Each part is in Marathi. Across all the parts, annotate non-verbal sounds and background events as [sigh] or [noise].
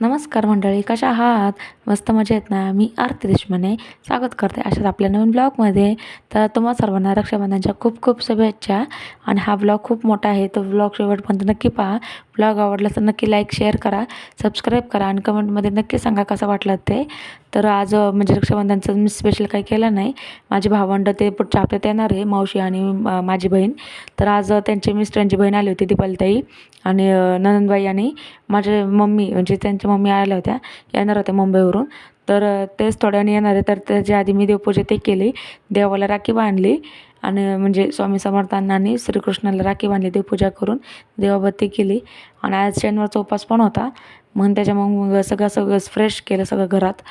नमस्कार मंडळी कशा आहात? मस्त मजा येत ना? मी आरती देशमाने स्वागत करते अशाच आपल्या नवीन ब्लॉगमध्ये. तर तुम्हा सर्वांना रक्षाबंधनच्या खूप खूप शुभेच्छा. आणि हा ब्लॉग खूप मोठा आहे तो ब्लॉग शेवटपर्यंत नक्की पहा. ब्लॉग आवडला तर नक्की लाईक शेअर करा सबस्क्राईब करा आणि कमेंटमध्ये नक्की सांगा कसं वाटलं ते. तर आज म्हणजे रक्षाबंधनचं मी स्पेशल काही केलं नाही. माझे भावंड ते पुढच्या हप्त्यात येणार आहे मावशी आणि माझी बहीण. तर आज त्यांची मिस्टरांची बहीण आली होती दीपालीताई. आणि ननंदबाई आणि माझे मम्मी म्हणजे त्यांच्या मम्मी आल्या होत्या येणार होत्या मुंबईवरून. तर तेच थोड्याने येणार आहे. तर त्याच्या आधी मी देवपूजा ते केली. देवाला राखी बांधली. आणि म्हणजे स्वामी समर्थांनी श्रीकृष्णाला राखी बांधली देवपूजा करून देवाबत्ती केली. आणि आज शनिवारचा उपास पण होता. म्हणून त्याच्या मग सगळं सगळं फ्रेश केलं सगळं घरात.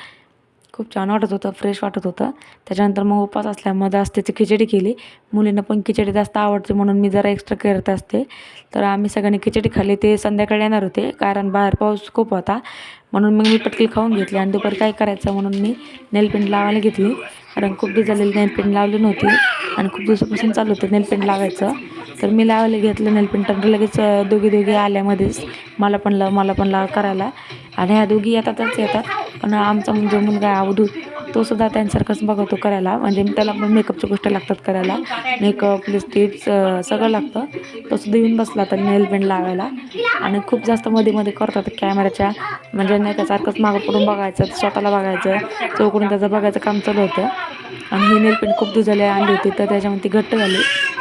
खूप छान वाटत होतं फ्रेश वाटत होतं. त्याच्यानंतर मग उपास असल्यामुळे जास्त त्याची खिचडी केली. मुलींना पण खिचडी जास्त आवडते म्हणून मी जरा एक्स्ट्रा करत असते. तर आम्ही सगळ्यांनी खिचडी खाल्ली ते संध्याकाळी येणार होते कारण बाहेर पाऊस खूप होता. म्हणून मग मी पटकी खाऊन घेतली आणि दुपारी काय करायचं म्हणून मी नेलपेंट लावायला घेतली. कारण खूप दिवस झालेली नेलपेंट लावली नव्हती आणि खूप दिवसापासून चालू होतं नेलपेंट लावायचं. तर मी लावायला घेतलं नेलपेंट तर लगेच दोघी दोघी आल्यामध्येच. मला पण लाव मला पण लाव करायला. आणि ह्या दोघी येतातच येतात. पण आमचा म्हणजे मुलगा आहे अवधूत तो सुद्धा त्यांच्यासारखंच बघतो करायला. म्हणजे त्याला पण मेकअपच्या गोष्टी लागतात करायला. मेकअप लिपस्टिप्स सगळं लागतं. तो सुद्धा येऊन बसला तर नेलपेंट लावायला. आणि खूप जास्त मध्ये मध्ये करतात कॅमेऱ्याच्या म्हणजे नाही का सारखंच मागं पडून बघायचं स्वतःला बघायचं. चौकडून त्याचं बघायचं काम चालू होतं. आणि हे नेलपेंट खूप दुजाले आणले होते होती तर त्याच्यामध्ये ती घट्ट झाली.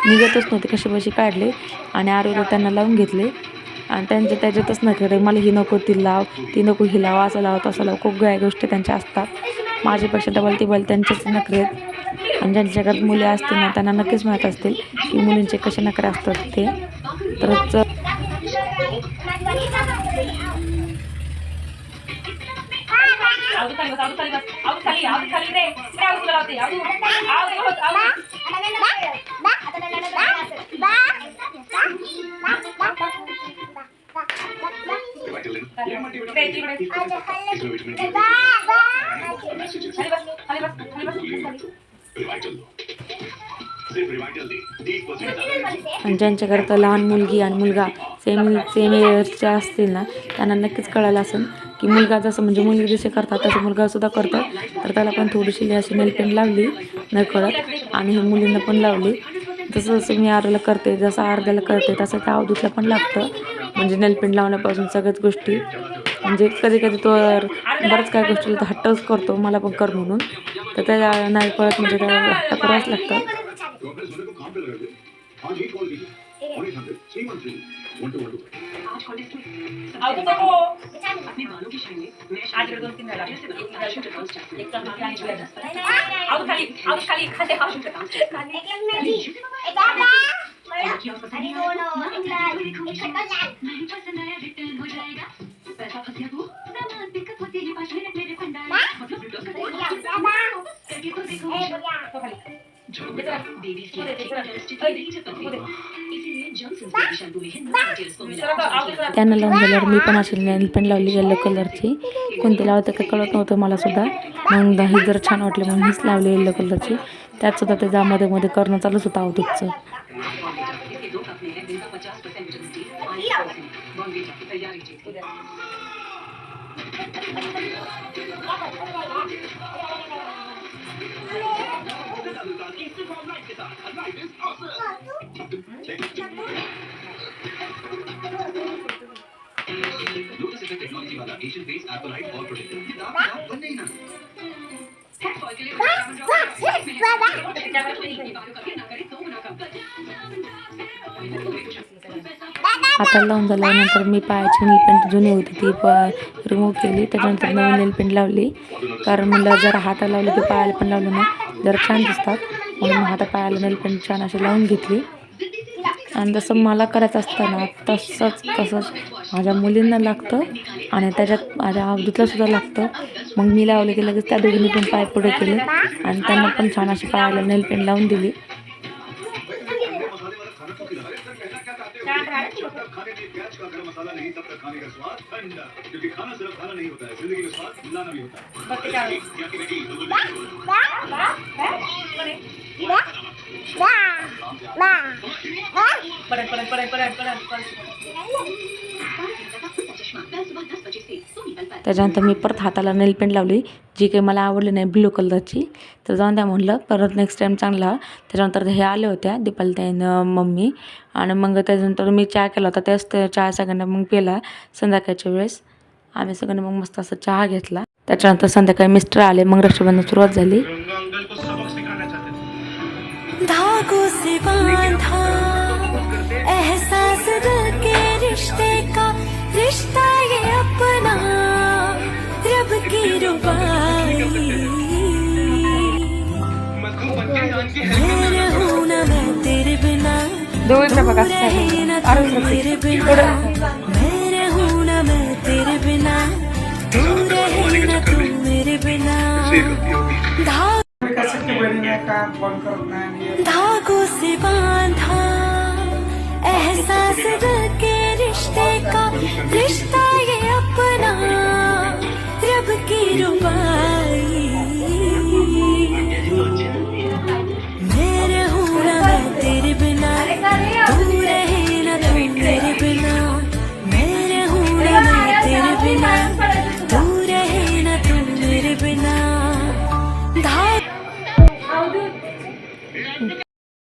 निघतच नव्हती कशापाशी काढले आणि आरोग्य त्यांना लावून घेतले. आणि त्यांच्या त्याच्यातच नखरे मला ही नको ती लाव ती नको ही लाव असं लाव तसं लाव. खूप गाय गोष्टी त्यांच्या असतात. माझ्यापेक्षा डबल टिबल त्यांचेच नखरे आहेत. आणि ज्यांच्या घरात मुले असतील ना त्यांना नक्कीच माहीत असतील की मुलींचे कसे नखरे असतात ते. तरच आवडू खाली बस आवडू खाली बस आवडू खाली आवडू खाली आवडू लावते आवडू आवडू होत आणि लहान मुलगी आणि मुलगा सेम सेम एजचे असतील ना त्यांना नक्कीच कळालं असेल. की मुलगा जसं म्हणजे मुलगी जसे करतात तसं मुलगासुद्धा करतो. तर त्याला पण थोडीशी अशी नेलपेंट लावली न कळत आणि हे मुलींना पण लावली. जसं जसं मी आर्याला करते जसं आरद्याला करते तसं त्या अवधूतला पण लागतं. म्हणजे नेलपेंट लावण्यापासून सगळ्याच गोष्टी. म्हणजे कधी कधी तो बऱ्याच काही गोष्टीला तर हट्टच करतो मला पण कर म्हणून. तर त्या नाही कळत म्हणजे त्याला हट्ट करावंच लागतं आवडू नको आज इकडे दोन तीन झाला एक चमचा आणि शिवाय जास्त. आवडू त्यांना लावून झाल्यावर मी पण अशी नेल पेंट लावली येलो कलरची कोणती लावते का कळत नव्हतं मला सुद्धा. मग ही जर छान वाटली म्हणून हीच लावली येलो कलरची त्यात सुद्धा त्याच्या मध्ये मध्ये करणं चालूच होतं अवधूतचं लोटस दाग दाग बनने ही ना हाताला लावून झाल्यानंतर मी पायाची नेलपेंट जुनी होती ती प रिमूव्ह केली. त्याच्यानंतर नवीन नेलपेंट लावली. कारण म्हणलं जरा हाताला लावलं की पायाला पण लावलं ना जरा छान दिसतात. म्हणून मग हाता पायाला नेलपेंट छान अशी लावून घेतली. आणि जसं मला करायचं असतं ना तसंच तसंच माझ्या मुलींना लागतं आणि त्याच्यात माझ्या अवधूतला लागतं. मग मी लावलं की लगेच त्या दोघींनी पण पाय पुढे केले आणि त्यांना पण छान अशी पायाला नेल पेंट लावून दिली. परत परत परत परत परत त्याच्यानंतर मी परत हाताला नेल पेंट लावली जी काही मला आवडली नाही ब्ल्यू कलरची तर जाऊन द्या म्हटलं परत नेक्स्ट टाईम चांगला. त्याच्यानंतर हे आल्या होत्या दीपालीताईनं मम्मी. आणि मग त्याच्यानंतर मी चहा केला होता त्याच त्या चहा सगळ्यांना मग पिला संध्याकाळच्या वेळेस. आम्ही सगळ्यांनी मग मस्त असा चहा घेतला. त्याच्यानंतर संध्याकाळी मिस्टर आले मग रक्षाबंधन सुरुवात झाली. धागों से बांधा। एहसास दिल के रिश्ते का रिश्ता ये अपना। रब की रुबाई। रहूँ ना मैं तेरे बिना रहे ना तू मेरे बिना मैं रहूँ ना मैं तेरे बिना। तू रहे ना तू मेरे बिना करत नाही आणि धागों से बांधा एहसास दिल के रिश्ते का? रिश्ता ये अपना।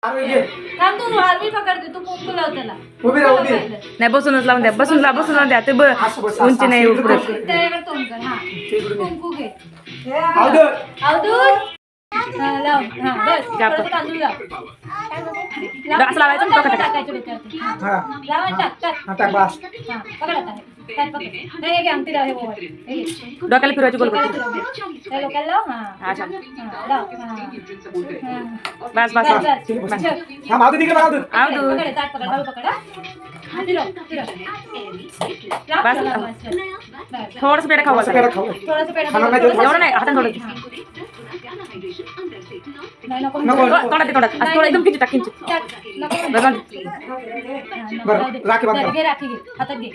अरे घे. थांब तू आरवी पकडते तू कुंकू लाव त्याला. उभी राहा उभी. नाही बसूनच लावून द्या बसून ला बसून लावून द्या. ते ब असं बस, उंची नाही असं इकडे पुढे बस. त्याच्याकडे तोंड कर हा. कुंकू घे. अवधूत, अवधूत. हा, लाव. हा बस जाप. थोडंसं तांदूळ लाव. लाव. असं लावायचं, डोक्यात टाकायचं. टाकायचं डोक्यावरती. हा. हा लाव आणि टाक टाक आता बस. हा पकड आता हे. त्यात पकड नाही हे घे अंगठी लाव हे ओव्हर. हे घे. डोक्याला फिरवायची गोल डोक्याला गोल फिरव. त्या डोक्याला लाव हा हा छान हा, लाव हा. हा. बस बस, बस बस. बस ठेव. हा माधू तिकडे बघ अवधूत. आवडू पकड हे, ताट पकड हळू पकड हा. हा, फिरव, फिरव. लाव, बस. लाव, बस, बस. बस. थोडंसं पेढा खाऊ असं आता. पेढा खाऊ थोडंसं पेढा खाणार नाही, थोडंसं- एवढं नाही हातात थोडं नाही, नको. नको. थोडं- थोडं दे, थोडं असं थोडं एकदम किंचित टाक किंचित टाक. नको. बस, बस. हा, नको. बरं, जाऊ दे. राखी बांध. बरं, घे राखी घे हातात घे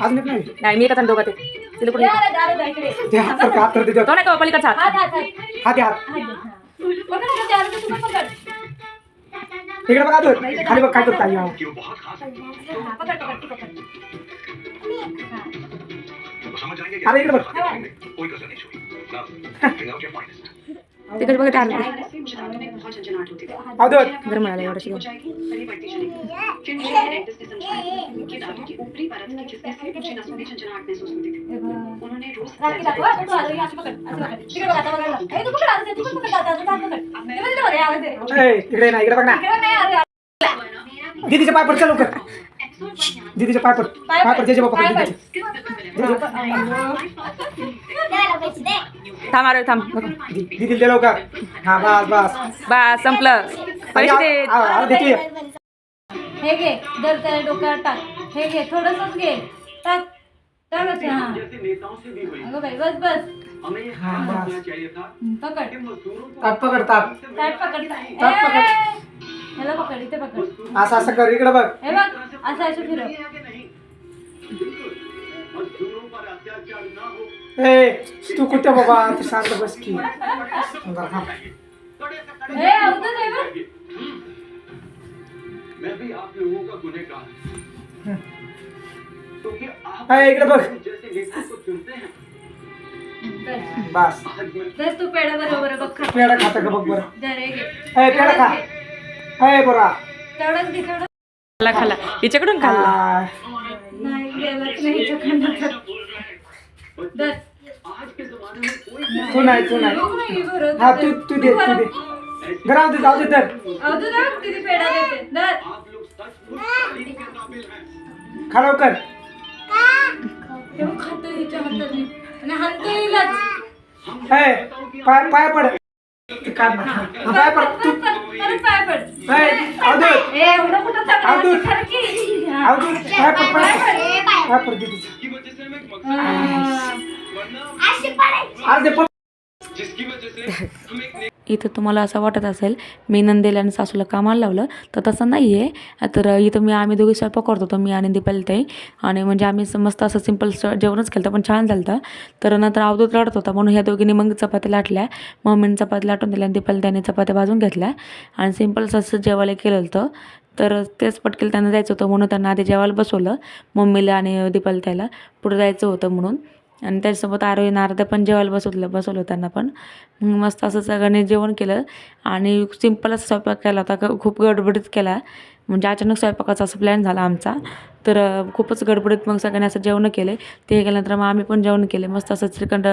आज नीट नाही? नाही मी एकाच दोघं ते. तिला कुठे. ते हात कर हात कर तिथे तो नाही का पलीकडचा हात? हात हात हा. तू इकडे बघ अवधूत खाली बघ काय करत तू. तो अरे इकडे बघ. तिकडे बघ ते अवधूत म्हणाले एवढं हो शिकव जाएगी फिर ये बढ़ती चलेगी फिर मुझे डेंटिस्ट ने समझाया कि दांतों की ऊपरी परत की खिसने से मुझे नसों में झंझनाहट महसूस होती थी हे बघ. उन्होंने रोज राखी दाखव, हा, तू अरे, अशी पकड, अशी पकड. तिकडे बघ, आता बघायला. ए, तू पकड, अरे, तू पण पकड, आता, आता, आता पकड. हे बघ, इकडे बघ, हे आवाज दे. ए, इकडे नाही इकडे बघ ना इकडे नाही, अरे, अरे. दीदीच्या पाय पड चल लवकर दीदीच्या पाय पड पाय पाय पड, पड जे जे बाप्पा पाय दीदीचे. थांब अरे थांब नको. दी- दीदीला दे लवकर हा बस बस बस संपलं पैसे दे आ- आ- अरे देते हे घे दर त्या डोक्यावर टाक हे घे थोडंसंच घे. टाक. टाकच हा. अगं बाई बस बस. हमें ये हाँ, ख्याल बस। रखना चाहिए था पकड ताट पकड ताट पकड ताट पकड. ए, ह्याला पकड इथे पकड. असं असं कर इकडे बघ. हे बघ असं असं फिरव. है कि नहीं बिल्कुल मजदूरों पर अत्याचार ना हो ए तू कुठे बाबा? तू शांत बस की. [laughs] हा. बघ. मैं भी आप लोगों का गुनहगार हम्म. क्योंकि आप इकडे बघ जैसे नेता को चुनते हैं? बस. तू पेढा बरोबर बघ खा। पेढा खाता का बघ बरं। दर हे घे। ए पेढा खा. ए बोरा। तेवढंच घे तेवढं खाल्ला खाल्ला हिच्याकडून खाल्ला? आ, नाही गेलंच नाही इथं दर आज के जमाने में कोई तू नाही तू नाही. लोक नाही बरोबर. हा तू तू दे तू दे. घरात दे जाऊ दे तर. किती पेढा देते दर आप लोग सचमुच तारीफ के काबिल हैं खा लवकर खातो हिच्या हाताने. आणि हाणतो हिलाच. ए पाय पाय पड. हा, पाय पड. तू पाय पड. ए अवधूत. ए एवढं कुठं चांगलं अवधूत. खरं की? हा. अवधूत. पाय पड पाय पड. पाय पड. दीदीच्या की वजह से हमें एक मकसद हा. वरना आज दे पड इथं तुम्हाला असं वाटत असेल मी नंदेला आणि सासूला कामाला लावलं तर तसं नाही आहे तर इथं मी आम्ही दोघी स्वयंपाक करत होतो मी आणि दीपालीताई आणि म्हणजे आम्ही मस्त असं सिंपल जेवणच केलं होतं, पण छान झालं तर नंतर अवधूत रडत होता म्हणून ह्या दोघींनी मग चपात्या लाटल्या. मम्मीने चपात्या लाटून दिल्या आणि दीपालीताईने चपात्या भाजून घेतल्या. आणि सिंपल असं जेवायला केलं होतं. तर तेच पटकेल त्यांना जायचं होतं म्हणून त्यांना आधी जेवायला बसवलं. मम्मीला आणि दीपालीताईला पुढे जायचं होतं म्हणून. आणि त्याच्यासोबत आरोही नारद पण जेवायला बसवलं बसवलं त्यांना पण. मग मस्त असं सगळ्यांनी जेवण केलं आणि सिम्पलच स्वयंपाक केला होता खूप गडबडीत केला. म्हणजे अचानक स्वयंपाकाचा असं प्लॅन झाला आमचा. तर खूपच गडबडीत मग सगळ्यांनी असं जेवण केले. ते केल्यानंतर मग आम्ही पण जेवण केले. मस्त असं श्रीखंड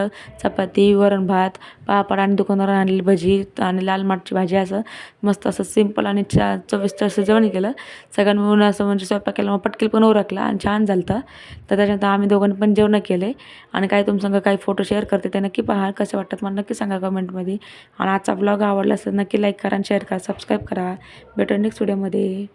चपाती वरण भात पापड आणि दुकानावर आणलेली भजी आणि लाल माठची भाजी असं. मस्त असं सिंपल आणि चा चविष्ट असं जेवण केलं. सगळ्यांनी मिळून असं म्हणजे स्वयंपाक केला मग पटकेल पण उरकला आणि छान झालं तर त्याच्यानंतर आम्ही दोघांनी पण जेवण केले. आणि काय तुमसंग काही फोटो शेअर करते ते नक्की पहा. कसे वाटतात मला नक्की सांगा कमेंटमध्ये आणि आजचा ब्लॉग आवडला असेल नक्की लाईक करा आणि शेअर करा. सबस्क्राईब करा. भेटून नेक्स्ट व्हिडिओमध्ये